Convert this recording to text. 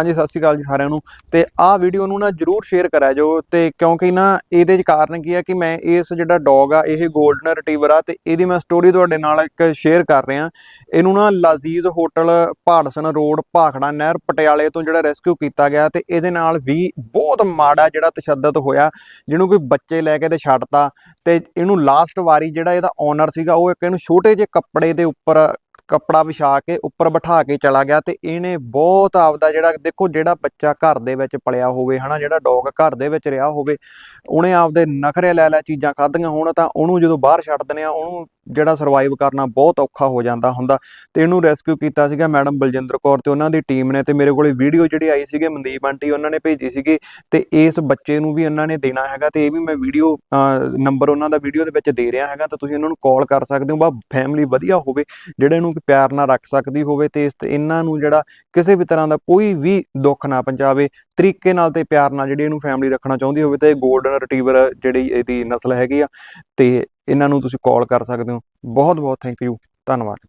ਹਾਂਜੀ, ਸਤਿ ਸ਼੍ਰੀ ਅਕਾਲ ਜੀ ਸਾਰਿਆਂ ਨੂੰ। ਤੇ ਆਹ ਵੀਡੀਓ ਨੂੰ ਨਾ ਜਰੂਰ ਸ਼ੇਅਰ ਕਰਿਆ ਜੋ ਤੇ ਕਿਉਂਕਿ ਨਾ ਇਹਦੇ ਕਾਰਨ ਕੀ ਹੈ ਕਿ ਮੈਂ ਇਸ ਜਿਹੜਾ ਡੌਗ ਆ, ਇਹ 골ਡਨ ਰਿਟਰੀਵਰ ਆ ਤੇ ਇਹਦੀ ਮੈਂ ਸਟੋਰੀ ਤੁਹਾਡੇ ਨਾਲ ਇੱਕ ਸ਼ੇਅਰ ਕਰ ਰਿਹਾ। ਇਹਨੂੰ ਨਾ ਲਾਜ਼ੀਜ਼ ਹੋਟਲ ਭਾੜਸਨ ਰੋਡ, ਭਾਖੜਾ ਨਹਿਰ, ਪਟਿਆਲੇ ਤੋਂ ਜਿਹੜਾ ਰੈਸਕਿਊ ਕੀਤਾ ਗਿਆ ਤੇ ਇਹਦੇ ਨਾਲ ਵੀ ਬਹੁਤ ਮਾੜਾ ਜਿਹੜਾ ਤਸ਼ੱਦਦ ਹੋਇਆ, ਜਿਹਨੂੰ ਕੋਈ ਬੱਚੇ ਲੈ ਕੇ ਤੇ ਛੱਡਤਾ। ਤੇ ਇਹਨੂੰ ਲਾਸਟ ਵਾਰੀ ਜਿਹੜਾ ਇਹਦਾ ਓਨਰ ਸੀਗਾ, ਉਹ ਇੱਕ ਇਹਨੂੰ ਛੋਟੇ ਜਿਹੇ ਕੱਪੜੇ ਦੇ ਉੱਪਰ ਕੱਪੜਾ ਵਿਛਾ ਕੇ ਉੱਪਰ ਬਿਠਾ ਕੇ ਚਲਾ ਗਿਆ ਤੇ ਇਹਨੇ ਬਹੁਤ ਆਪਦਾ ਜਿਹੜਾ ਦੇਖੋ ਜਿਹੜਾ ਬੱਚਾ ਘਰ ਦੇ ਵਿੱਚ ਪਲਿਆ ਹੋਵੇ, ਹਨਾ, ਜਿਹੜਾ ਡੌਗ ਘਰ ਦੇ ਵਿੱਚ ਰਿਹਾ ਹੋਵੇ, ਉਹਨੇ ਆਪਦੇ ਨਖਰੇ ਲੈ ਲੈ ਚੀਜ਼ਾਂ ਖਾਧੀਆਂ, ਹੋਣ ਤਾਂ ਉਹਨੂੰ ਜਦੋਂ ਬਾਹਰ ਛੱਡ ਦਿੰਦੇ ਆ ਉਹਨੂੰ ਜਿਹੜਾ ਸਰਵਾਈਵ ਕਰਨਾ ਬਹੁਤ ਔਖਾ ਹੋ ਜਾਂਦਾ ਹੁੰਦਾ ਤੇ ਇਹਨੂੰ ਰੈਸਕਿਊ ਕੀਤਾ ਸੀਗਾ ਮੈਡਮ ਬਲਜਿੰਦਰ ਕੌਰ ਤੇ ਉਹਨਾਂ ਦੀ ਟੀਮ ਨੇ ਤੇ ਮੇਰੇ ਕੋਲੇ ਵੀਡੀਓ ਜਿਹੜੀ ਆਈ ਸੀਗੀ ਮਨਦੀਪ ਆਂਟੀ ਉਹਨਾਂ ਨੇ ਭੇਜੀ ਸੀਗੀ ਤੇ ਇਸ ਬੱਚੇ ਨੂੰ ਵੀ ਉਹਨਾਂ ਨੇ ਦੇਣਾ ਹੈਗਾ ਤੇ ਇਹ ਵੀ ਮੈਂ ਵੀਡੀਓ ਨੰਬਰ ਉਹਨਾਂ ਦਾ ਵੀਡੀਓ ਦੇ ਵਿੱਚ ਦੇ ਰਿਹਾ ਹੈਗਾ, ਤਾਂ ਤੁਸੀਂ ਉਹਨਾਂ ਨੂੰ ਕਾਲ ਕਰ ਸਕਦੇ ਹੋ ਬਾ ਫੈਮਿਲੀ ਵਧੀਆ ਹੋਵੇ, ਜਿਹੜੇ ਇਹਨੂੰ ਪਿਆਰ ਨਾਲ ਰੱਖ ਸਕਦੀ ਹੋਵੇ ਤੇ ਇਸ ਤੇ ਇਹਨਾਂ ਨੂੰ ਜਿਹੜਾ ਕਿਸੇ ਵੀ ਤਰ੍ਹਾਂ ਦਾ ਕੋਈ ਵੀ ਦੁੱਖ ਨਾ ਪਹੁੰਚਾਵੇ, ਤਰੀਕੇ ਨਾਲ ਤੇ ਪਿਆਰ ਨਾਲ ਜਿਹੜੀ ਇਹਨੂੰ ਫੈਮਿਲੀ ਰੱਖਣਾ ਚਾਹੁੰਦੀ ਹੋਵੇ ਤੇ 골ਡਨ ਰਿਟਰੀਵਰ ਜਿਹੜੀ ਇਹਦੀ ਨਸਲ ਹੈਗੀ ਆ, ਤੇ ਇਹਨਾਂ ਨੂੰ ਤੁਸੀਂ ਕਾਲ ਕਰ ਸਕਦੇ ਹੋ। ਬਹੁਤ ਬਹੁਤ ਥੈਂਕ ਯੂ ਧੰਨਵਾਦ।